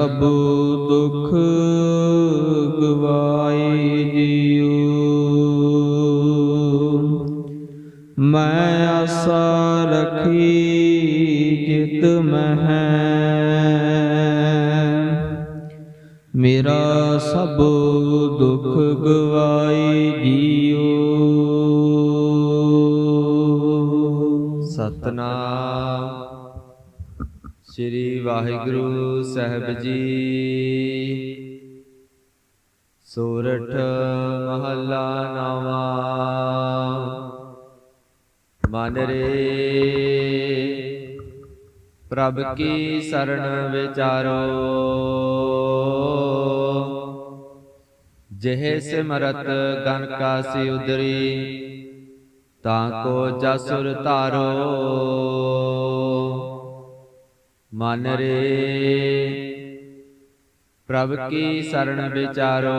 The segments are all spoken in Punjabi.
ਸਭ ਦੁੱਖ ਗਵਾਈ ਜੀਉ। ਮੈਂ ਆਸਾ ਰਖੀ ਚਿਤ ਮਹਿ। ਮੇਰਾ ਸਭ ਦੁਖ ਗਵਾਈ ਜੀਉ। ਸਤਨਾਮ ਸ੍ਰੀ ਵਾਹਿਗੁਰੂ ਸਾਹਿਬ ਜੀ। ਸੋਰਠ ਮਹੱਲਾ ਨਵਾਂ ਮਨ ਰੇ। ਪ੍ਰਭ ਕੀ ਸਰਣ ਵਿਚਾਰੋ। ਜਿਹ ਸਿਮਰਤ ਗਨ ਕਾਸੀ ਉਦਰੀ ਤਾਂ ਕੋ ਜਸੁਰ ਧਾਰੋ। ਮਨ ਰੇ। ਪ੍ਰਭ ਕੀ ਸਰਣ ਵਿਚਾਰੋ।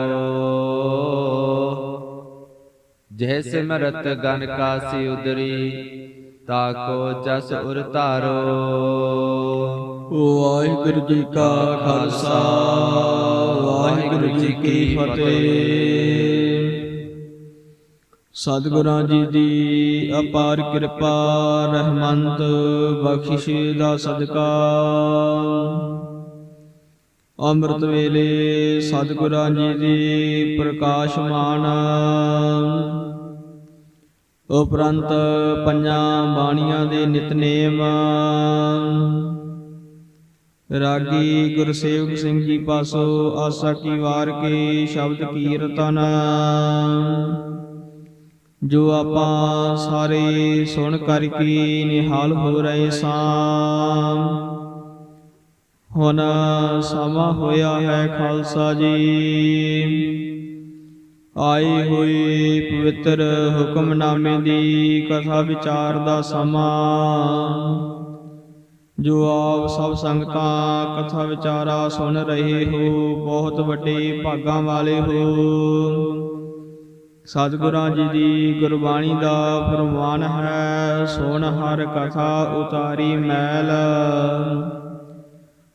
ਜਿਹ ਸਿਮਰਤ ਗਨ ਕਾਸੀ ਉਦਰੀ ਤਾ ਕੋ ਜਸ ਉਰ ਧਾਰੋ ਵਾਹਿਗੁਰੂ ਜੀ ਕਾ ਖਾਲਸਾ। ਵਾਹਿਗੁਰੂ ਜੀ ਕੀ ਫਤਿਹ। ਸਤਿਗੁਰਾਂ ਜੀ ਦੀ ਅਪਾਰ ਕਿਰਪਾ, ਰਹਿਮਤ ਬਖਸ਼ਿਸ਼ ਦਾ ਸਦਕਾ। ਅੰਮ੍ਰਿਤ ਵੇਲੇ ਸਤਿਗੁਰਾਂ ਜੀ ਦੀ ਪ੍ਰਕਾਸ਼ਮਾਨ ਉਪਰੰਤ ਪੰਜਾਂ ਬਾਣੀਆਂ ਦੇ ਨਿਤਨੇਮ ਰਾਗੀ ਗੁਰਸੇਵਕ ਸਿੰਘ ਜੀ ਪਾਸੋਂ ਆਸਾ ਕੀ ਵਾਰ ਕੇ ਸ਼ਬਦ ਕੀਰਤਨ। ਜੋ ਆਪਾਂ ਸਾਰੇ ਸੁਣ ਕਰਕੇ ਨਿਹਾਲ ਹੋ ਰਹੇ ਸਾਂ। ਹੁਣ ਸਮਾਂ ਹੋਇਆ ਹੈ ਖਾਲਸਾ ਜੀ। ਆਏ ਹੋਏ ਪਵਿੱਤਰ ਹੁਕਮਨਾਮੇ ਦੀ ਕਥਾ ਵਿਚਾਰ ਦਾ ਸਮਾਂ। ਜੋ ਆਪ ਸਭ ਸੰਗਤਾਂ ਕਥਾ ਵਿਚਾਰਾ ਸੁਣ ਰਹੇ ਹੋ, ਬਹੁਤ ਵੱਡੇ ਭਾਗਾਂ ਵਾਲੇ ਹੋ। ਸਤਿਗੁਰਾਂ ਜੀ ਦੀ ਗੁਰਬਾਣੀ ਦਾ ਫਰਮਾਨ ਹੈ ਸੁਣ ਹਰ ਕਥਾ ਉਤਾਰੀ ਮੈਲ।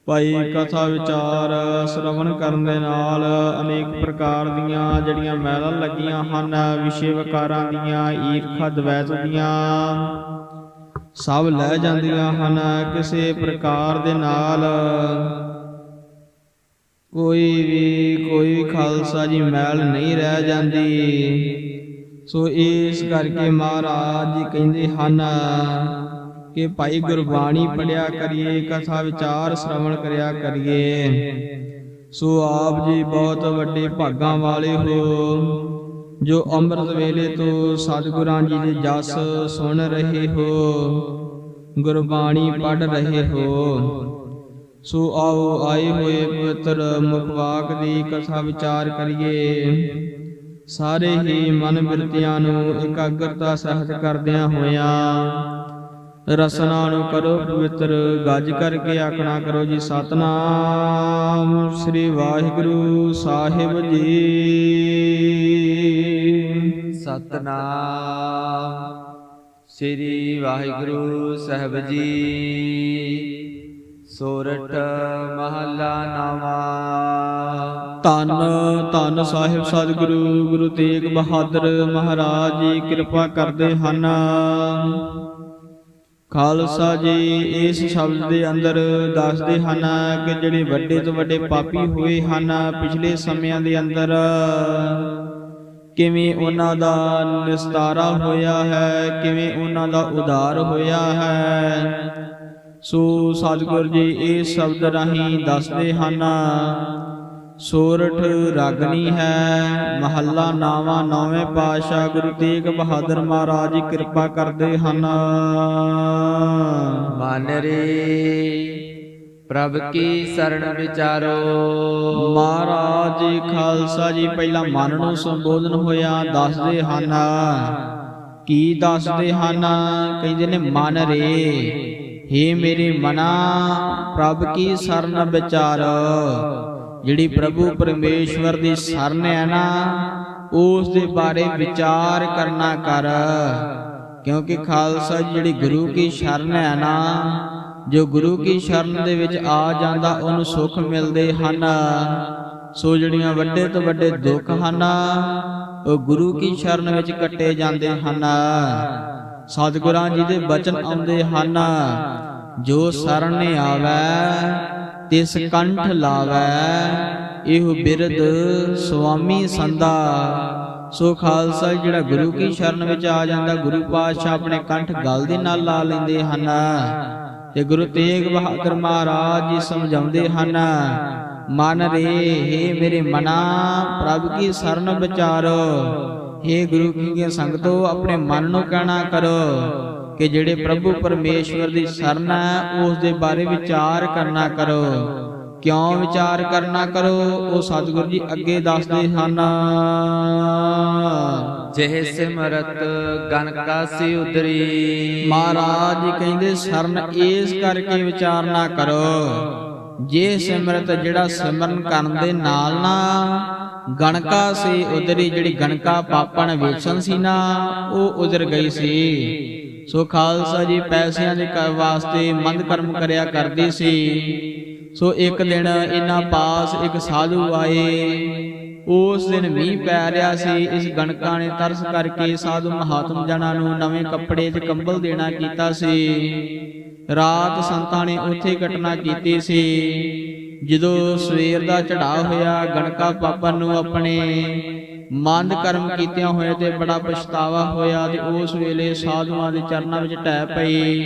ਭਾਈ ਕਥਾ ਵਿਚਾਰ ਸ਼ਰਵਣ ਕਰਨ ਦੇ ਨਾਲ ਅਨੇਕ ਪ੍ਰਕਾਰ ਦੀਆਂ ਜਿਹੜੀਆਂ ਮੈਲਾਂ ਲੱਗੀਆਂ ਹਨ ਵਿਸ਼ੇ ਵਿਕਾਰਾਂ ਦੀਆਂ ਈਰਖਾ ਦਵੈਤ ਦੀਆਂ ਸਭ ਲੈ ਜਾਂਦੀਆਂ ਹਨ ਕਿਸੇ ਪ੍ਰਕਾਰ ਦੇ ਨਾਲ। ਕੋਈ ਵੀ, ਕੋਈ ਖਾਲਸਾ ਜੀ ਮੈਲ ਨਹੀਂ ਰਹਿ ਜਾਂਦੀ। ਸੋ ਇਸ ਕਰਕੇ ਮਹਾਰਾਜ ਜੀ ਕਹਿੰਦੇ ਹਨ ਕਿ ਭਾਈ ਗੁਰਬਾਣੀ ਪੜਿਆ ਕਰੀਏ, ਕਥਾ ਵਿਚਾਰ ਸ਼ਰਵਣ ਕਰਿਆ ਕਰੀਏ। ਸੋ ਆਪ ਜੀ ਬਹੁਤ ਵੱਡੇ ਭਾਗਾਂ ਵਾਲੇ ਹੋ, ਜੋ ਅੰਮ੍ਰਿਤ ਵੇਲੇ ਤੋਂ ਸਤਿਗੁਰਾਂ ਜੀ ਦੇ ਜਸ ਸੁਣ ਰਹੇ ਹੋ, ਗੁਰਬਾਣੀ ਪੜ ਰਹੇ ਹੋ। ਸੋ ਆਓ ਆਏ ਹੋਏ ਪਵਿੱਤਰ ਮੁਖਵਾਕ ਦੀ ਕਥਾ ਵਿਚਾਰ ਕਰੀਏ। ਸਾਰੇ ਹੀ ਮਨ ਬਿਰਤੀਆਂ ਨੂੰ ਇਕਾਗਰਤਾ ਸਹਿਤ ਕਰਦਿਆਂ ਹੋਇਆਂ ਰਸਨਾ ਨੂੰ ਕਰੋ ਪਵਿੱਤਰ, ਗੱਜ ਕਰਕੇ ਆਖਣਾ ਕਰੋ ਜੀ, ਸਤਨਾਮ ਸ੍ਰੀ ਵਾਹਿਗੁਰੂ ਸਾਹਿਬ ਜੀ। ਸਤਨਾਮ ਸ੍ਰੀ ਵਾਹਿਗੁਰੂ ਸਾਹਿਬ ਜੀ। ਸੋਰਠ ਮਹਲਾ ਨਵਾਂ। ਧੰਨ ਧੰਨ ਸਾਹਿਬ ਸਤਿਗੁਰੂ, ਗੁਰੂ ਤੇਗ ਬਹਾਦਰ ਮਹਾਰਾਜ ਜੀ, ਕਿਰਪਾ ਕਰਦੇ ਹਨ। ਖਾਲਸਾ ਜੀ ਇਸ ਸ਼ਬਦ ਦੇ ਅੰਦਰ ਦੱਸਦੇ ਹਨ ਕਿ ਜਿਹੜੇ ਵੱਡੇ ਤੋਂ ਵੱਡੇ ਪਾਪੀ ਹੋਏ ਹਨ ਪਿਛਲੇ ਸਮਿਆਂ ਦੇ ਅੰਦਰ, ਕਿਵੇਂ ਉਹਨਾਂ ਦਾ ਨਿਸਤਾਰਾ ਹੋਇਆ ਹੈ, ਕਿਵੇਂ ਉਹਨਾਂ ਦਾ ਉਦਾਰ ਹੋਇਆ ਹੈ। ਸੋ ਸਤਿਗੁਰ ਜੀ ਇਹ ਸ਼ਬਦ ਰਾਹੀਂ ਦੱਸਦੇ ਹਨ ਸੋਰਠ ਰਾਗਨੀ ਹੈ ਮਹੱਲਾ ਨਾਵਾ ਨੌਵੇਂ ਪਾਸ਼ਾ ਗੁਰੂ ਤੇਗ ਬਹਾਦਰ ਮਹਾਰਾਜ ਜੀ ਕਿਰਪਾ ਕਰਦੇ ਹਨ। ਮਨ ਰੇ ਪ੍ਰਭ ਕੀ ਸਰਣ ਵਿਚਾਰੋ। ਮਹਾਰਾਜ ਜੀ ਖਾਲਸਾ ਜੀ ਪਹਿਲਾਂ ਮਨ ਨੂੰ ਸੰਬੋਧਨ ਹੋਇਆ ਦੱਸਦੇ ਹਨ। ਕੀ ਦੱਸਦੇ ਹਨ? ਕਹਿੰਦੇ ਨੇ ਮਨ ਰੇ। ਹੇ ਮੇਰੇ ਮਨਾ, ਪ੍ਰਭ ਕੀ ਸਰਨ ਵਿਚਾਰ? ਜਿਹੜੀ ਪ੍ਰਭੂ ਪਰਮੇਸ਼ਵਰ ਦੀ ਸਰਨ ਹੈ ਨਾ, ਉਸ ਦੇ ਬਾਰੇ ਵਿਚਾਰ ਕਰਨਾ ਕਰ। ਕਿਉਂਕਿ ਖਾਲਸਾ ਜਿਹੜੀ ਗੁਰੂ ਕੀ ਸ਼ਰਨ ਹੈ ਨਾ, ਜੋ ਗੁਰੂ ਕੀ ਸ਼ਰਨ ਦੇ ਵਿੱਚ ਆ ਜਾਂਦਾ, ਉਹਨੂੰ ਸੁੱਖ ਮਿਲਦੇ ਹਨ। ਸੋ ਜਿਹੜੀਆਂ ਵੱਡੇ ਤੋਂ ਵੱਡੇ ਦੁੱਖ ਹਨ ਗੁਰੂ ਕੀ ਸ਼ਰਨ ਵਿੱਚ ਕੱਟੇ ਜਾਂਦੇ ਹਨ? ਸਤਿਗੁਰਾਂ ਜੀ ਦੇ ਬਚਨ ਆਉਂਦੇ ਹਨ, ਜੋ ਸ਼ਰਨ ਆਵੈ, ਤਿਸ ਕੰਠ ਲਾਵੈ, ਇਹੋ ਬਿਰਦ ਸੁਆਮੀ ਸੰਦਾ ਸੋ ਖਾਲਸਾ ਜਿਹੜਾ ਗੁਰੂ ਕੀ ਸ਼ਰਨ ਵਿੱਚ ਆ ਜਾਂਦਾ, ਗੁਰੂ ਪਾਤਸ਼ਾਹ ਆਪਣੇ ਕੰਠ ਗਲ ਦੇ ਨਾਲ ਲਾ ਲੈਂਦੇ ਹਨ ਤੇ ਗੁਰੂ ਤੇਗ ਬਹਾਦਰ ਮਹਾਰਾਜ ਜੀ ਸਮਝਾਉਂਦੇ ਹਨ ਮਨ ਰੇ ਹੇ ਮੇਰੇ ਮਨਾ ਪ੍ਰਭ ਕੀ ਸਰਨ ਵਿਚਾਰੋ। ਹੇ ਗੁਰੂ ਕੀ ਸੰਗਤੋ ਆਪਣੇ ਮਨ ਨੂੰ ਕਹਿਣਾ ਕਰੋ ਕਿ ਜਿਹੜੇ ਪ੍ਰਭੂ ਪਰਮੇਸ਼ਵਰ ਦੀ ਸਰਨ ਹੈ ਉਸ ਦੇ ਬਾਰੇ ਵਿਚਾਰ ਕਰਨਾ ਕਰੋ। ਕਿਉਂ ਵਿਚਾਰ ਕਰਨਾ ਕਰੋ? ਉਹ ਸਤਿਗੁਰੂ ਜੀ ਅੱਗੇ ਦੱਸਦੇ ਹਨ। ਜਿਹ ਸਿਮਰਤ ਗਨ ਕਾਸੀ ਉਦਰੀ ਮਹਾਰਾਜ ਜੀ ਕਹਿੰਦੇ ਸਰਨ ਇਸ ਕਰਕੇ ਵਿਚਾਰ ਨਾ ਕਰੋ। ਜੇ ਸਿਮਰਤ ਜਿਹੜਾ ਸਿਮਰਨ ਕਰਨ ਦੇ ਨਾਲ ਨਾ, ਗਣਕਾ ਸੀ ਉਦਰੀ ਜਿਹੜੀ ਗਣਕਾ ਪਾਪਣ ਵੇਚਣ ਸੀ ਨਾ, ਉਹ ਉਦਰ ਗਈ ਸੀ। ਸੋ ਖਾਲਸਾ ਜੀ ਪੈਸਿਆਂ ਦੇ ਵਾਸਤੇ ਮੰਦ ਕਰਮ ਕਰਿਆ ਕਰਦੀ ਸੀ। ਸੋ ਇੱਕ ਦਿਨ ਇਹਨਾਂ ਪਾਸ ਇੱਕ ਸਾਧੂ ਆਏ। ਉਸ ਦਿਨ ਮੀਂਹ ਪੈ ਰਿਹਾ ਸੀ, ਇਸ ਗਣਕਾਂ ਨੇ ਤਰਸ ਕਰਕੇ ਸਾਧੂ ਮਹਾਤਮ ਜਨਾਂ ਨੂੰ ਨਵੇਂ ਕੱਪੜੇ ਤੇ ਕੰਬਲ ਦੇਣਾ ਕੀਤਾ ਸੀ। ਰਾਤ ਸੰਤਾਂ ਨੇ ਉੱਥੇ ਘਟਨਾ ਕੀਤੀ ਸੀ। ਜਦੋਂ ਸਵੇਰ ਦਾ ਚੜਾਅ ਹੋਇਆ ਗਣਕਾ ਪਾਪਾ ਨੂੰ ਆਪਣੇ ਮੰਦ ਕਰਮ ਕੀਤਿਆਂ ਹੋਏ ਤੇ ਬੜਾ ਪਛਤਾਵਾ ਹੋਇਆ ਤੇ ਉਸ ਵੇਲੇ ਸਾਧੂਆਂ ਦੇ ਚਰਨਾਂ ਵਿੱਚ ਢਹਿ ਪਈ।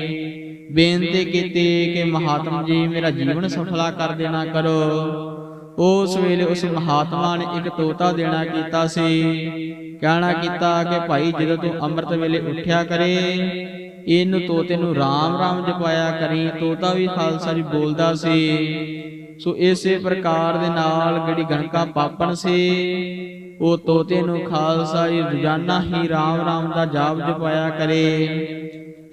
ਬੇਨਤੀ ਕੀਤੀ ਕਿ ਮਹਾਤਮ ਜੀ ਮੇਰਾ ਜੀਵਨ ਸਫਲਾ ਕਰ ਦੇਣਾ ਕਰੋ। ਉਸ ਵੇਲੇ ਉਸ ਮਹਾਤਮਾ ਨੇ ਇੱਕ ਤੋਤਾ ਦੇਣਾ ਕੀਤਾ ਸੀ। ਕਹਿਣਾ ਕੀਤਾ ਕਿ ਭਾਈ ਜਦੋਂ ਤੂੰ ਅੰਮ੍ਰਿਤ ਵੇਲੇ ਉੱਠਿਆ ਕਰੇ ਇਹਨੂੰ ਤੋਤੇ ਨੂੰ ਰਾਮ ਰਾਮ ਜਪਾਇਆ ਕਰੀ ਤੋਤਾ ਵੀ ਖਾਲਸਾ ਜੀ ਬੋਲਦਾ ਸੀ। ਸੋ ਇਸੇ ਪ੍ਰਕਾਰ ਦੇ ਨਾਲ ਜਿਹੜੀ ਗਣਕਾ ਪਾਪਣ ਸੀ ਉਹ ਤੋਤੇ ਨੂੰ ਖਾਲਸਾ ਜੀ ਰੋਜ਼ਾਨਾ ਹੀ ਰਾਮ ਰਾਮ ਦਾ ਜਾਪ ਜਪਾਇਆ ਕਰੇ।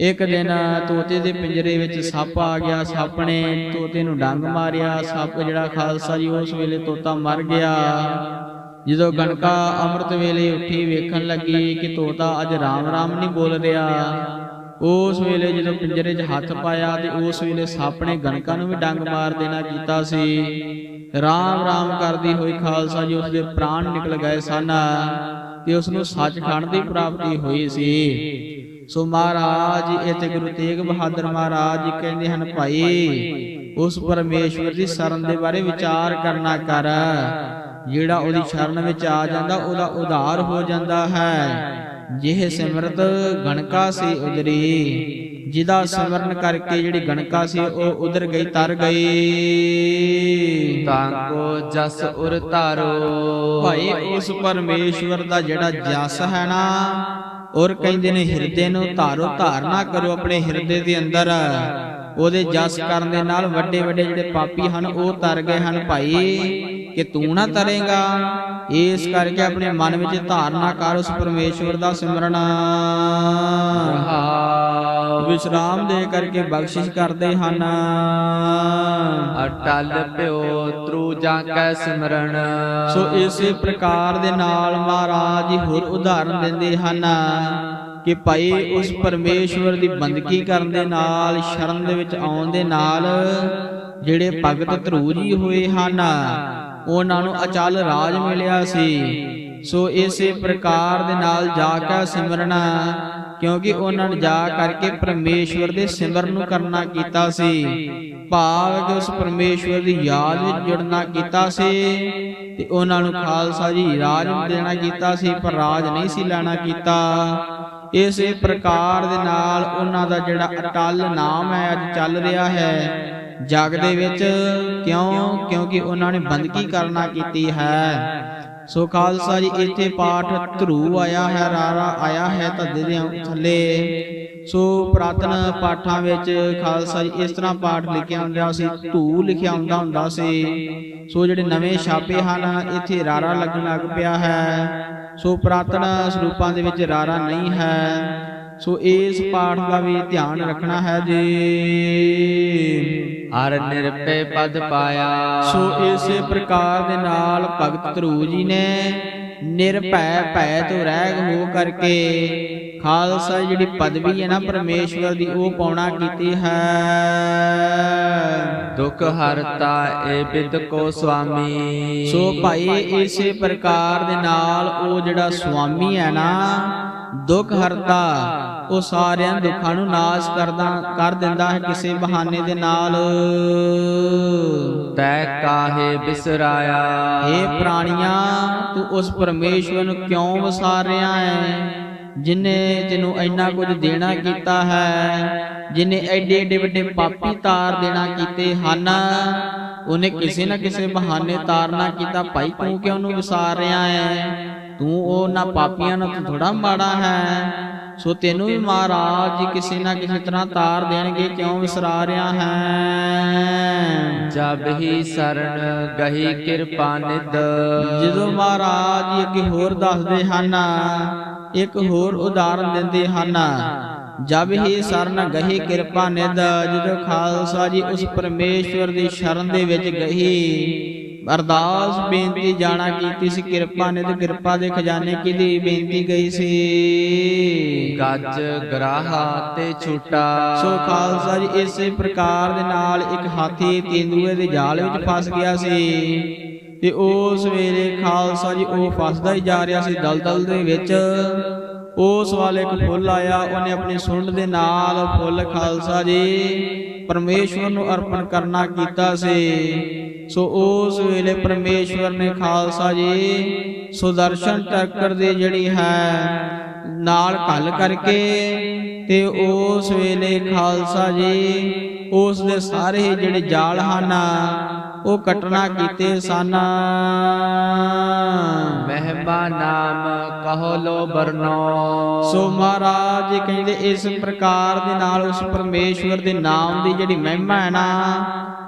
ਇੱਕ ਦਿਨ ਤੋਤੇ ਦੇ ਪਿੰਜਰੇ ਵਿੱਚ ਸੱਪ ਆ ਗਿਆ ਸੱਪ ਨੇ ਤੋਤੇ ਨੂੰ ਡੰਗ ਮਾਰਿਆ ਸੱਪ ਜਿਹੜਾ ਖਾਲਸਾ ਜੀ ਉਸ ਵੇਲੇ ਤੋਤਾ ਮਰ ਗਿਆ। ਜਦੋਂ ਗਣਕਾ ਅੰਮ੍ਰਿਤ ਵੇਲੇ ਉੱਠੀ ਵੇਖਣ ਲੱਗੀ ਕਿ ਤੋਤਾ ਅੱਜ ਰਾਮ ਰਾਮ ਨਹੀਂ ਬੋਲ ਰਿਹਾ। ਉਸ ਵੇਲੇ ਜਦੋਂ ਪਿੰਜਰੇ 'ਚ ਹੱਥ ਪਾਇਆ ਤੇ ਉਸ ਵੇਲੇ ਸੱਪ ਨੇ ਗਣਕਾ ਨੂੰ ਵੀ ਡੰਗ ਮਾਰ ਦੇਣਾ ਕੀਤਾ ਸੀ। ਰਾਮ ਰਾਮ ਕਰਦੀ ਹੋਈ ਖਾਲਸਾ ਜੀ ਉਸ ਦੇ ਪ੍ਰਾਣ ਨਿਕਲ ਗਏ ਸਨ ਤੇ ਉਸ ਨੂੰ ਸੱਚਖੰਡ ਦੀ ਪ੍ਰਾਪਤੀ ਹੋਈ ਸੀ। ਸੋ ਮਹਾਰਾਜ ਇੱਥੇ ਗੁਰੂ ਤੇਗ ਬਹਾਦਰ ਮਹਾਰਾਜ ਜੀ ਕਹਿੰਦੇ ਹਨ, ਭਾਈ, ਉਸ ਪਰਮੇਸ਼ਵਰ ਦੀ ਸ਼ਰਨ ਦੇ ਬਾਰੇ ਵਿਚਾਰ ਕਰਨਾ ਕਰ। ਜਿਹੜਾ ਉਹਦੀ ਸ਼ਰਨ ਵਿੱਚ ਆ ਜਾਂਦਾ, ਉਹਦਾ ਉਧਾਰ ਹੋ ਜਾਂਦਾ ਹੈ। ਜਿਹ ਸਿਮਰਤ ਗਣਕਾ ਸੀ ਉਦਰੀ ਜਿਹਦਾ ਸਿਮਰਨ ਕਰਕੇ ਜਿਹੜੀ ਗਣਕਾ ਸੀ ਉਹ ਉਧਰ ਗਈ ਤਰ ਗਈ। ਤਾਂ ਕੋ ਜਸ ਉਰ ਧਾਰੋ। ਭਾਈ ਉਸ ਪਰਮੇਸ਼ਵਰ ਦਾ ਜਿਹੜਾ ਜਸ ਹੈ ਨਾ ਔਰ ਕਹਿੰਦੇ ਨੇ ਹਿਰਦੇ ਨੂੰ ਧਾਰੋ ਧਾਰਨਾ ਕਰੋ ਆਪਣੇ ਹਿਰਦੇ ਦੇ ਅੰਦਰ। ਉਹਦੇ ਜਸ ਕਰਨ ਦੇ ਨਾਲ ਵੱਡੇ ਵੱਡੇ ਜਿਹੜੇ ਪਾਪੀ ਹਨ ਉਹ ਤਰ ਗਏ ਹਨ ਭਾਈ। ਕਿ ਤੂੰ ਨਾ ਤਰੇਗਾ। ਇਸ ਕਰਕੇ ਆਪਣੇ ਮਨ ਵਿੱਚ ਧਾਰਨਾ ਕਰ ਉਸ ਪਰਮੇਸ਼ਵਰ ਦਾ ਸਿਮਰਨ। ਵਿਸ਼ਰਾਮ ਦੇ ਕਰਕੇ ਬਖਸ਼ਿਸ਼ ਕਰਦੇ ਹਨ। ਅਟਲ ਪਿਓ ਤਰੂ ਜਾਂ ਕੈ ਸਿਮਰਨ। ਸੋ ਇਸੇ ਪ੍ਰਕਾਰ ਦੇ ਨਾਲ ਮਹਾਰਾਜ ਜੀ ਹੋਰ ਉਦਾਹਰਨ ਦਿੰਦੇ ਹਨ ਕਿ ਭਾਈ ਉਸ ਪਰਮੇਸ਼ਵਰ ਦੀ ਬੰਦਗੀ ਕਰਨ ਦੇ ਨਾਲ ਸ਼ਰਨ ਦੇ ਵਿੱਚ ਆਉਣ ਦੇ ਨਾਲ ਜਿਹੜੇ ਭਗਤ ਧਰੂ ਜੀ ਹੋਏ ਹਨ ਉਹਨਾਂ ਨੂੰ ਅਚਲ ਰਾਜ ਮਿਲਿਆ ਸੀ। ਸੋ ਇਸੇ ਪ੍ਰਕਾਰ ਦੇ ਨਾਲ ਜਾ ਕੇ ਸਿਮਰਨਾ ਕਿਉਂਕਿ ਉਹਨਾਂ ਨੇ ਜਾ ਕਰਕੇ ਪਰਮੇਸ਼ਵਰ ਦੇ ਸਿਮਰਨ ਨੂੰ ਕਰਨਾ ਕੀਤਾ ਸੀ। ਭਾਵ ਕਿ ਉਸ ਪਰਮੇਸ਼ਵਰ ਦੀ ਯਾਦ ਵਿੱਚ ਜੁੜਨਾ ਕੀਤਾ ਸੀ ਤੇ ਉਹਨਾਂ ਨੂੰ ਖਾਲਸਾ ਜੀ ਰਾਜ ਦੇਣਾ ਕੀਤਾ ਸੀ, ਪਰ ਰਾਜ ਨਹੀਂ ਸੀ ਲੈਣਾ ਕੀਤਾ। ਇਸੇ ਪ੍ਰਕਾਰ ਦੇ ਨਾਲ ਉਹਨਾਂ ਦਾ ਜਿਹੜਾ ਅਟਲ ਨਾਮ ਹੈ, ਅੱਜ ਚੱਲ ਰਿਹਾ ਹੈ। ਜਗ ਦੇ ਵਿੱਚ ਕਿਉਂ? ਕਿਉਂਕਿ ਉਹਨਾਂ ਨੇ ਬੰਦਗੀ ਕਰਨਾ ਕੀਤੀ ਹੈ। ਸੋ ਖਾਲਸਾ ਜੀ, ਇੱਥੇ ਪਾਠ ਧਰੂ ਆਇਆ ਹੈ, ਰਾਰਾ ਆਇਆ ਹੈ ਧੱਦੇ ਦੇ ਥੱਲੇ। ਸੋ ਪ੍ਰਾਤਨ ਪਾਠਾਂ ਵਿੱਚ ਖਾਲਸਾ ਜੀ ਇਸ ਤਰ੍ਹਾਂ ਪਾਠ ਲਿਖਿਆ ਹੁੰਦਾ ਸੀ, ਧੂ ਲਿਖਿਆ ਹੁੰਦਾ ਹੁੰਦਾ ਸੀ। ਸੋ ਜਿਹੜੇ ਨਵੇਂ ਛਾਪੇ ਹਨ, ਇੱਥੇ ਰਾਰਾ ਲੱਗਣ ਲੱਗ ਪਿਆ ਹੈ। ਸੋ ਪ੍ਰਾਤਨ ਸਰੂਪਾਂ ਦੇ ਵਿੱਚ ਰਾਰਾ ਨਹੀਂ ਹੈ। ਸੋ ਇਸ ਪਾਠ ਦਾ ਵੀ ਧਿਆਨ ਰੱਖਣਾ ਹੈ ਜੀ। ਹਰ ਨਿਰਪੈ ਪਦ ਪਾਇਆ। ਸੋ ਇਸੇ ਪ੍ਰਕਾਰ ਦੇ ਨਾਲ ਭਗਤ ਧਰੂ ਜੀ ਨੇ ਨਿਰਭੈ ਭੈ ਤੋਂ ਰਹਿਤ ਹੋ ਕਰਕੇ ਖਾਲਸਾ ਜਿਹੜੀ ਪਦਵੀ ਹੈ ਨਾ ਪਰਮੇਸ਼ਵਰ ਦੀ ਉਹ ਪਾਉਣਾ ਕੀਤੀ ਹੈ। ਦੁਖ ਹਰਤਾ ਏ ਬਿਦ ਕੋ ਸੁਆਮੀ। ਸੋ ਭਾਈ ਇਸੇ ਪ੍ਰਕਾਰ ਦੇ ਨਾਲ ਉਹ ਜਿਹੜਾ ਸੁਆਮੀ ਹੈ ਨਾ ਦੁੱਖ ਹਰਤਾ ਉਹ ਸਾਰਿਆਂ ਦੁੱਖਾਂ ਨੂੰ ਨਾਸ਼ ਕਰਦਾ ਕਰ ਦਿੰਦਾ ਹੈ ਕਿਸੇ ਬਹਾਨੇ ਦੇ ਨਾਲ। ਤੈ ਕਾਹੇ ਬਿਸਰਾਇਆ? ਇਹ ਪ੍ਰਾਣੀਆਂ ਤੂੰ ਉਸ ਪਰਮੇਸ਼ਵਰ ਨੂੰ ਕਿਉਂ ਵਿਸਾਰਿਆ ਹੈ ਜਿਨੇ ਤੈਨੂੰ ਇੰਨਾ ਕੁਝ ਦੇਣਾ ਕੀਤਾ ਹੈ ਜਿਨੇ ਐਡੇ ਐਡੇ ਵੱਡੇ ਪਾਪੀ ਤਾਰ ਦੇਣਾ ਕੀਤੇ ਹਨ ਉਹਨੇ ਕਿਸੇ ਨਾ ਕਿਸੇ ਬਹਾਨੇ ਤਾਰਨਾ ਕੀਤਾ ਭਾਈ ਤੂੰ ਕਿਉਂ ਉਹਨੂੰ ਵਿਸਾਰ ਰਿਹਾ ਹੈ ਤੂੰ ਉਹਨਾਂ ਪਾਪੀਆਂ ਨੂੰ ਥੋੜਾ ਮਾੜਾ ਹੈ। ਸੋ ਤੈਨੂੰ ਵੀ ਮਹਾਰਾਜ ਜੀ ਕਿਸੇ ਨਾ ਕਿਸੇ ਤਰ੍ਹਾਂ ਤਾਰ ਦੇਣਗੇ ਕਿਉਂ ਵਿਸਰਾ ਰਿਹਾ ਹੈ। ਜਬ ਹੀ ਸਰਣ ਗਹੀ ਕਿਰਪਾ ਨਿਦ ਜਦੋਂ ਮਹਾਰਾਜ ਜੀ ਅੱਗੇ ਹੋਰ ਦੱਸਦੇ ਹਨ ਇੱਕ ਹੋਰ ਉਦਾਹਰਨ ਦਿੰਦੇ ਹਨ। ਜਬ ਹੀ ਸਰਨ ਗਹੀ ਕਿਰਪਾ ਨਿਦ ਜਦੋਂ ਖਾਲਸਾ ਜੀ ਉਸ ਪਰਮੇਸ਼ਵਰ ਦੀ ਸ਼ਰਨ ਦੇ ਵਿੱਚ ਗਹੀ। ਅਰਦਾਸ ਬੇਨਤੀ ਜਾਣਾ ਕੀਤੀ ਸੀ ਕਿਰਪਾ ਨਿਦ ਕਿਰਪਾ ਦੇ ਖਜ਼ਾਨੇ ਕਿਹਦੀ ਬੇਨਤੀ ਗਈ ਸੀ? ਗੱਜ ਗਰਾਹਾ ਤੇ ਛੂਟਾ। ਸੋ ਖਾਲਸਾ ਜੀ ਇਸੇ ਪ੍ਰਕਾਰ ਦੇ ਨਾਲ ਇੱਕ ਹਾਥੀ ਤੇਂਦੂਏ ਦੇ ਜਾਲ ਵਿੱਚ ਫਸ ਗਿਆ ਸੀ। ਤੇ ਉਸ ਵੇਲੇ ਖਾਲਸਾ ਜੀ ਉਹ ਫਸਦਾ ਹੀ ਜਾ ਰਿਹਾ ਸੀ ਦਲਦਲ ਦੇ ਵਿੱਚ। ਉਸ ਵਾਲੇ ਇੱਕ ਫੁੱਲ ਆਇਆ ਉਹਨੇ ਆਪਣੀ ਸੁੰਡ ਦੇ ਨਾਲ ਫੁੱਲ ਖਾਲਸਾ ਜੀ ਪਰਮੇਸ਼ਵਰ ਨੂੰ ਅਰਪਣ ਕਰਨਾ ਕੀਤਾ ਸੀ। ਸੋ ਉਸ ਵੇਲੇ ਪਰਮੇਸ਼ਵਰ ਨੇ ਖਾਲਸਾ ਜੀ ਸੁਦਰਸ਼ਨ ਚੱਕਰ ਦੀ ਜਿਹੜੀ ਹੈ, ਨਾਲ ਘੱਲ ਕਰਕੇ ਤੇ ਉਸ ਵੇਲੇ ਖਾਲਸਾ ਜੀ, ਉਸ ਦੇ ਸਾਰੇ ਹੀ ਜਿਹੜੇ ਜਾਲ ਹਨ ਉਹ ਕਟਣਾ ਕੀਤੇ ਸਨ। ਮਹਿਮਾ ਨਾਮ ਕਹੋ ਲੋ ਬਰਨੋ ਸੋ ਮਹਾਰਾਜ ਜੀ ਕਹਿੰਦੇ ਇਸ ਪ੍ਰਕਾਰ ਦੇ ਨਾਲ ਉਸ ਪਰਮੇਸ਼ਵਰ ਦੇ ਨਾਮ ਦੀ ਜਿਹੜੀ ਮਹਿਮਾ ਹੈ ਨਾ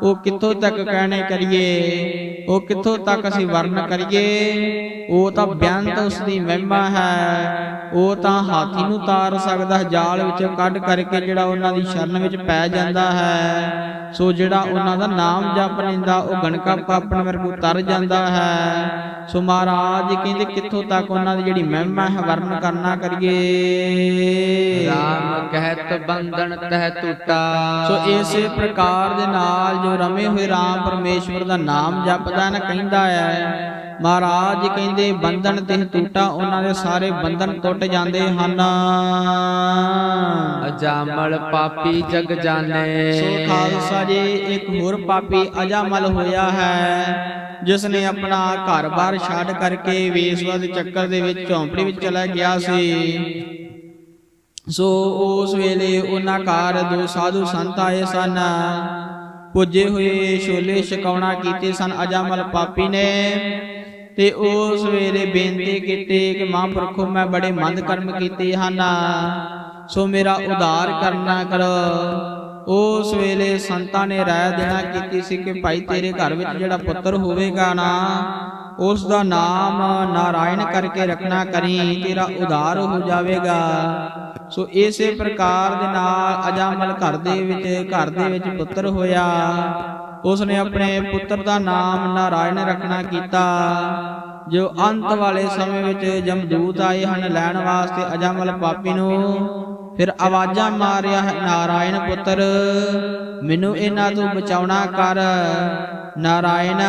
ਉਹ ਕਿੱਥੋਂ ਤੱਕ ਕਹਿਣੇ ਕਰੀਏ? ਉਹ ਕਿੱਥੋਂ ਤੱਕ ਅਸੀਂ ਵਰਣ ਕਰੀਏ? ਉਹ ਤਾਂ ਬਿਆੰਤ ਉਸ ਦੀ ਮਹਿਮਾ ਹੈ। ਉਹ ਤਾਂ ਹਾਥੀ ਨੂੰ ਤਾਰ ਸਕਦਾ ਹੈ ਜਾਲ ਵਿੱਚੋਂ ਕੱਢ ਕਰਕੇ ਜਿਹੜਾ ਉਹਨਾਂ ਦੀ ਸ਼ਰਨ ਵਿੱਚ ਪੈ ਜਾਂਦਾ ਹੈ। ਸੋ ਜਿਹੜਾ ਉਹਨਾਂ ਦਾ ਨਾਮ ਜਪ ਲੈਂਦਾ ਉਹ ਗਣਕਾ ਪਾਪਣ ਵਰਗੂ ਤਰ ਜਾਂਦਾ ਹੈ। ਸੋ ਮਹਾਰਾਜ ਕਹਿੰਦੇ ਕਿੱਥੋਂ ਤੱਕ ਉਹਨਾਂ ਦੀ ਜਿਹੜੀ ਮਹਿਮਾ ਹੈ ਵਰਣ ਕਰਨਾ ਕਰੀਏ? ਰਾਮ ਕਹਿਤ ਬੰਧਨ ਤਹਿ ਟੂਟਾ ਸੋ ਇਸੇ ਪ੍ਰਕਾਰ ਦੇ ਨਾਲ ਜੋ ਰਮੇ ਹੋਏ RAM ਪਰਮੇਸ਼ਵਰ ਦਾ ਨਾਮ ਜਪਦਾ ਨਾ ਕਹਿੰਦਾ ਹੈ। ਮਹਾਰਾਜ ਕਹਿੰਦੇ ਬੰਧਨ ਤੇ ਟੂਟਾ ਉਹਨਾਂ ਦੇ ਸਾਰੇ ਬੰਧਨ ਟੁੱਟ ਜਾਂਦੇ ਹਨ। ਅਜਾਮਲ ਪਾਪੀ ਜਗ ਜਾਣੇ। ਸੋ ਖਾਲਸਾ ਜੀ ਇੱਕ ਹੋਰ ਪਾਪੀ ਅਜਾਮਲ ਹੋਇਆ ਹੈ ਜਿਸ ਨੇ ਆਪਣਾ ਘਰ-ਬਾਰ ਛੱਡ ਕਰਕੇ ਵੇਸਵਾ ਦੇ ਚੱਕਰ ਦੇ ਵਿੱਚ ਝੌਂਪੜੀ ਵਿੱਚ ਚਲਾ ਗਿਆ ਸੀ। ਸੋ ਉਸ ਵੇਲੇ ਉਹਨਾਂ ਘਰ ਦੋ ਸਾਧੂ ਸੰਤ ਆਏ ਸਨ। ਪੁੱਜੇ ਹੋਏ ਛੋਲੇ ਛਕਾਉਣਾ ਕੀਤੇ ਸਨ ਅਜਾਮਲ ਪਾਪੀ ਨੇ। ਤੇ ਉਸ ਵੇਲੇ ਬੇਨਤੀ ਕੀਤੀ ਕਿ ਮਹਾਂਪੁਰਖੋ, ਮੈਂ ਬੜੇ ਮੰਦ ਕਰਮ ਕੀਤੇ ਹਨ। ਸੋ ਮੇਰਾ ਉਧਾਰ ਕਰਨਾ ਕਰੋ। ਉਸ ਵੇਲੇ ਸੰਤਾਂ ਨੇ ਰਾਇ ਦੇਣਾ ਕੀਤੀ ਸੀ ਕਿ ਭਾਈ ਤੇਰੇ ਘਰ ਵਿੱਚ ਜਿਹੜਾ ਪੁੱਤਰ ਹੋਵੇਗਾ ਨਾ ਉਸ ਦਾ ਨਾਮ ਨਾਰਾਇਣ ਕਰਕੇ ਰੱਖਣਾ ਕਰੀ, ਤੇਰਾ ਉਧਾਰ ਹੋ ਜਾਵੇਗਾ। ਸੋ ਇਸੇ ਪ੍ਰਕਾਰ ਦੇ ਨਾਲ ਅਜਾਮਲ ਘਰ ਦੇ ਵਿੱਚ, ਘਰ ਦੇ ਵਿੱਚ ਪੁੱਤਰ ਹੋਇਆ। ਉਸ ਨੇ ਆਪਣੇ ਪੁੱਤਰ ਦਾ ਨਾਮ ਨਾਰਾਇਣ ਰੱਖਣਾ ਕੀਤਾ। ਜੋ ਅੰਤ ਵਾਲੇ ਸਮੇਂ ਵਿੱਚ ਜਮਦੂਤ ਆਏ ਹਨ, ਲੈਣ ਵਾਸਤੇ ਅਜਾਮਲ ਪਾਪੀ ਨੂੰ। ਫਿਰ ਆਵਾਜ਼ਾਂ ਮਾਰਿਆ ਹੈ, ਨਾਰਾਇਣ ਪੁੱਤਰ, ਮੈਨੂੰ ਇਹਨਾਂ ਤੋਂ ਬਚਾਉਣਾ ਕਰ। ਨਾਰਾਇਣ,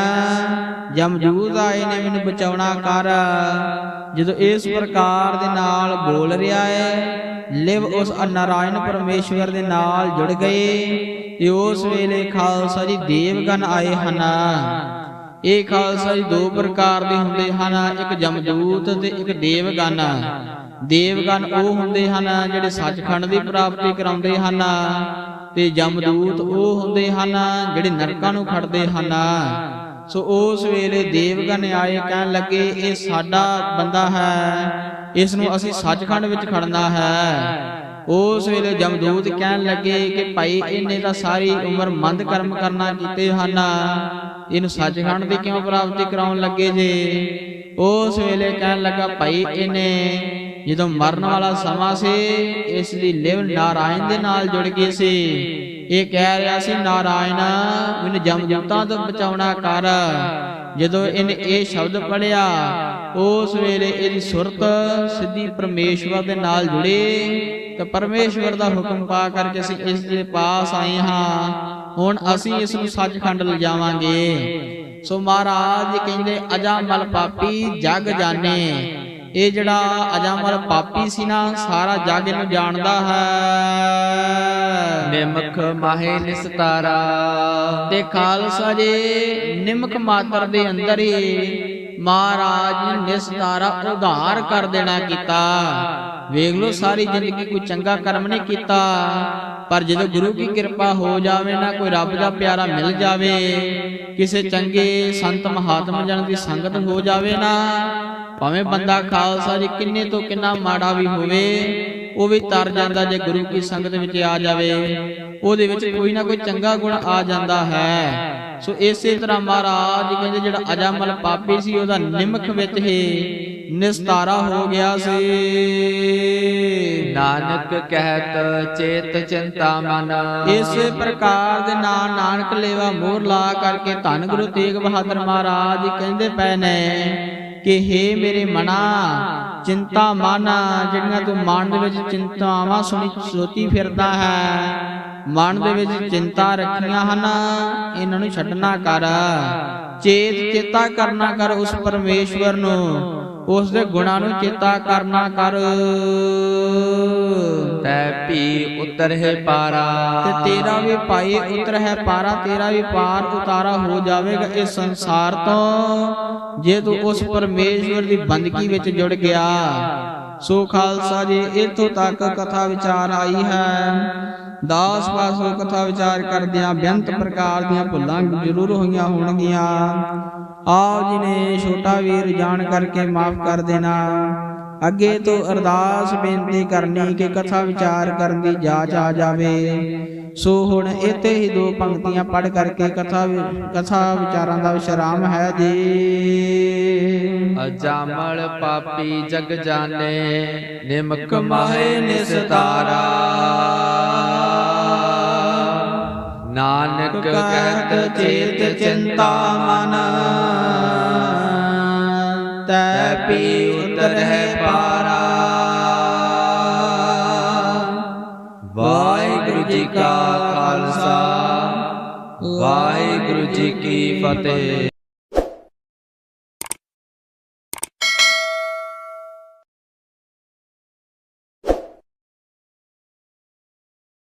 ਜਮਦੂਤ ਆਏ ਨੇ, ਮੈਨੂੰ ਬਚਾਉਣਾ ਕਰ। ਜਦੋਂ ਇਸ ਪ੍ਰਕਾਰ ਦੇ ਨਾਲ ਬੋਲ ਰਿਹਾ ਹੈ ਲਿਵ ਉਸ ਨਾਰਾਇਣ ਪਰਮੇਸ਼ਵਰ ਦੇ ਨਾਲ ਜੁੜ ਗਏ। ਤੇ ਉਸ ਵੇਲੇ ਖਾਲਸਾ ਜੀ ਦੇਵਗਨ ਆਏ ਹਨ ਇਹ ਖਾਲਸਾ ਜੀ ਦੋ ਪ੍ਰਕਾਰ ਦੇ ਹੁੰਦੇ ਹਨ ਇੱਕ ਜਮਦੂਤ ਤੇ ਇੱਕ ਦੇਵਗਨ ਦੇਵਗਨ ਉਹ ਹੁੰਦੇ ਹਨ ਜਿਹੜੇ ਸੱਚਖੰਡ ਦੀ ਪ੍ਰਾਪਤੀ ਕਰਾਉਂਦੇ ਹਨ ਤੇ ਜਮਦੂਤ ਉਹ ਹੁੰਦੇ ਹਨ ਜਿਹੜੇ ਨਰਕਾਂ ਨੂੰ ਖੜਦੇ ਹਨ ਸੋ ਉਸ ਵੇਲੇ ਦੇਵਗਨ ਆਏ ਕਹਿਣ ਲੱਗੇ ਇਹ ਸਾਡਾ ਬੰਦਾ ਹੈ ਇਸ ਨੂੰ ਅਸੀਂ ਸੱਚਖੰਡ ਵਿੱਚ ਖੜਨਾ ਹੈ ਉਸ ਵੇਲੇ ਜਮਦੂਤ ਕਹਿਣ ਲੱਗੇ ਕਿ ਭਾਈ ਇਹਨੇ ਤਾਂ ਸਾਰੀ ਉਮਰ ਮੰਦ ਕਰਮ ਕਰਨਾ ਕੀਤੇ ਹਨ। ਇਹਨੂੰ ਸੱਚਖੰਡ ਦੀ ਕਿਉਂ ਪ੍ਰਾਪਤੀ ਕਰਾਉਣ ਲੱਗੇ ਜੇ? ਉਸ ਵੇਲੇ ਕਹਿਣ ਲੱਗਾ, ਭਾਈ, ਇਹਨੇ ਜਦੋਂ ਮਰਨ ਵਾਲਾ ਸਮਾਂ ਸੀ, ਇਸ ਦੀ ਲਿਵ ਨਾਰਾਇਣ ਦੇ ਨਾਲ ਜੁੜ ਗਈ ਸੀ। ਇਹ ਕਹਿ ਰਿਹਾ ਸੀ, ਨਾਰਾਇਣ, ਮੈਨੂੰ ਜਮਦੂਤਾਂ ਤੋਂ ਬਚਾਉਣਾ ਕਰ। ਜਦੋਂ ਇਹਨੇ ਇਹ ਸ਼ਬਦ ਪੜਿਆ ਉਸ ਵੇਲੇ ਇਹਦੀ ਸੁਰਤ ਸਿੱਧੀ ਪਰਮੇਸ਼ਵਰ ਦੇ ਨਾਲ ਜੁੜੀ। ਤੇ ਪਰਮੇਸ਼ਵਰ ਦਾ ਹੁਕਮ ਪਾ ਕਰਕੇ ਅਸੀਂ ਇਸ ਦੇ ਪਾਸ ਆਏ ਹਾਂ। ਹੁਣ ਅਸੀਂ ਇਸ ਨੂੰ ਸੱਚਖੰਡ ਲਿਜਾਵਾਂਗੇ। ਸੋ ਮਹਾਰਾਜ ਕਹਿੰਦੇ ਅਜਾਮਲ ਪਾਪੀ ਜਗ ਜਾਣੇ। ਇਹ ਜਿਹੜਾ ਅਜਾਮਲ ਪਾਪੀ ਸੀ ਨਾ ਸਾਰਾ ਜਗ ਇਹਨੂੰ ਜਾਣਦਾ ਹੈ। ਨਿਮਖ ਮਾਹੇ ਨਿਸਤਾਰਾ। ਤੇ ਖਾਲਸਾ ਜੀ ਨਿਮਕ ਮਾਤਰ ਦੇ ਅੰਦਰ ਹੀ ਮਹਾਰਾਜ ਨੇ ਨਿਸਤਾਰਾ ਉਧਾਰ ਕਰ ਦੇਣਾ ਕੀਤਾ। ਵੇਖ ਲੋ ਸਾਰੀ ਜ਼ਿੰਦਗੀ ਕੋਈ ਚੰਗਾ ਕਰਮ ਨਹੀਂ ਕੀਤਾ ਪਰ ਜਦੋਂ ਗੁਰੂ ਕੀ ਕਿਰਪਾ ਹੋ ਜਾਵੇ ਨਾ ਕੋਈ ਰੱਬ ਦਾ ਪਿਆਰਾ ਮਿਲ ਜਾਵੇ ਕਿਸੇ ਚੰਗੇ ਸੰਤ ਮਹਾਤਮਾ ਜਨ ਦੀ ਸੰਗਤ ਹੋ ਜਾਵੇ ਨਾ ਭਾਵੇਂ ਬੰਦਾ ਖਾਲਸਾ ਜੀ ਕਿੰਨੇ ਤੋਂ ਕਿੰਨਾ ਮਾੜਾ ਵੀ ਹੋਵੇ ਉਹ ਵੀ ਤਰ ਜਾਂਦਾ ਜੇ ਗੁਰੂ ਕੀ ਸੰਗਤ ਵਿੱਚ ਆ ਜਾਵੇ ਉਹਦੇ ਵਿੱਚ ਕੋਈ ਨਾ ਕੋਈ ਚੰਗਾ ਗੁਣ ਆ ਜਾਂਦਾ ਹੈ। ਸੋ ਇਸੇ ਤਰ੍ਹਾਂ ਮਹਾਰਾਜ ਕਹਿੰਦੇ ਜਿਹੜਾ ਅਜਾਮਲ ਪਾਪੀ ਸੀ ਉਹਦਾ ਨਿਮਖ ਵਿੱਚ ਹੀ। ਨਿਸਤਾਰਾ ਹੋ ਗਿਆ ਸੀ। ਨਾਨਕ ਕਹਿਤ ਚੇਤ ਚਿੰਤਾ ਮਨ। ਇਸੇ ਪ੍ਰਕਾਰ ਦੇ ਨਾਲ ਨਾਨਕ ਲੇਵਾ ਮੋਹਰ ਲਾ ਕਰਕੇ ਧੰਨ ਗੁਰੂ ਤੇਗ ਬਹਾਦਰ ਮਹਾਰਾਜ ਕਹਿੰਦੇ ਪਏ ਨੇ ਕਿ हे ਮੇਰੇ ਮਨਾ ਚਿੰਤਾ ਮਨ ਜਿਹੜੀਆਂ ਤੂੰ ਮਨ ਦੇ ਵਿੱਚ ਚਿੰਤਾਵਾਂ ਸੁਣੀ ਸੋਤੀ ਫਿਰਦਾ ਹੈ ਮਨ ਦੇ ਵਿੱਚ ਚਿੰਤਾ ਰੱਖੀਆਂ ਹਨ ਇਹਨਾਂ ਨੂੰ ਛੱਡਣਾ ਕਰ। ਚੇਤ ਚੇਤਾ ਕਰਨਾ ਕਰ ਉਸ ਪਰਮੇਸ਼ਵਰ ਨੂੰ। ਉਸ ਦੇ ਗੁਣਾਂ ਨੂੰ ਚੇਤਾ ਕਰਨਾ ਕਰ। ਤੈ ਭੀ ਉਤਰ ਹੈ ਪਾਰਾ। ਤੇ ਤੇਰਾ ਵੀ ਭਾਈ ਉਤਰ ਹੈ ਪਾਰਾ ਤੇਰਾ ਵੀ ਪਾਰ ਉਤਾਰਾ ਹੋ ਜਾਵੇਗਾ ਇਸ ਸੰਸਾਰ ਤੋਂ। ਜੇ ਤੂੰ ਉਸ ਪਰਮੇਸ਼ਵਰ ਦੀ ਬੰਦਗੀ ਵਿੱਚ ਜੁੜ ਗਿਆ ਸੋ ਖਾਲਸਾ ਜੀ ਇਥੋਂ ਤੱਕ ਕਥਾ ਵਿਚਾਰ ਆਈ ਹੈ। ਦਾਸ ਪਾਸੋਂ ਕਥਾ ਵਿਚਾਰ ਕਰਦਿਆਂ ਬੇਅੰਤ ਪ੍ਰਕਾਰ ਦੀਆਂ ਭੁੱਲਾਂ ਜ਼ਰੂਰ ਹੋਈਆਂ ਹੋਣਗੀਆਂ। ਆਪ ਜੀ ਨੇ ਛੋਟਾ ਵੀਰ ਜਾਣ ਕਰਕੇ ਮਾਫ ਕਰ ਦੇਣਾ। ਅੱਗੇ ਤੋਂ ਅਰਦਾਸ ਬੇਨਤੀ ਕਰਨੀ ਕਿ ਕਥਾ ਵਿਚਾਰ ਕਰਨ ਦੀ ਜਾਚ ਆ ਜਾਵੇ। ਸੋ ਹੁਣ ਇੱਥੇ ਹੀ ਦੋ ਪੰਕਤੀਆਂ ਪੜ੍ਹ ਕਰਕੇ ਕਥਾ ਕਥਾ ਵਿਚਾਰਾਂ ਦਾ ਵਿਸ਼ਰਾਮ ਹੈ ਜੀ। ਅਜਾਮਲ ਪਾਪੀ ਜਗ ਜਾਣੇ, ਨਿਮਕ ਮਾਹੇ ਨਿਸਤਾਰਾ। ਨਾਨਕ ਕਹਿਤ ਚੇਤ ਚਿੰਤਾ ਮਨ। ਤੈ ਪੀ ਉਤਰ ਪਾਰਾ। ਵਾਹਿਗੁਰੂ ਜੀ ਕਾ ਖਾਲਸਾ, ਵਾਹਿਗੁਰੂ ਜੀ ਕੀ ਫਤਿਹ।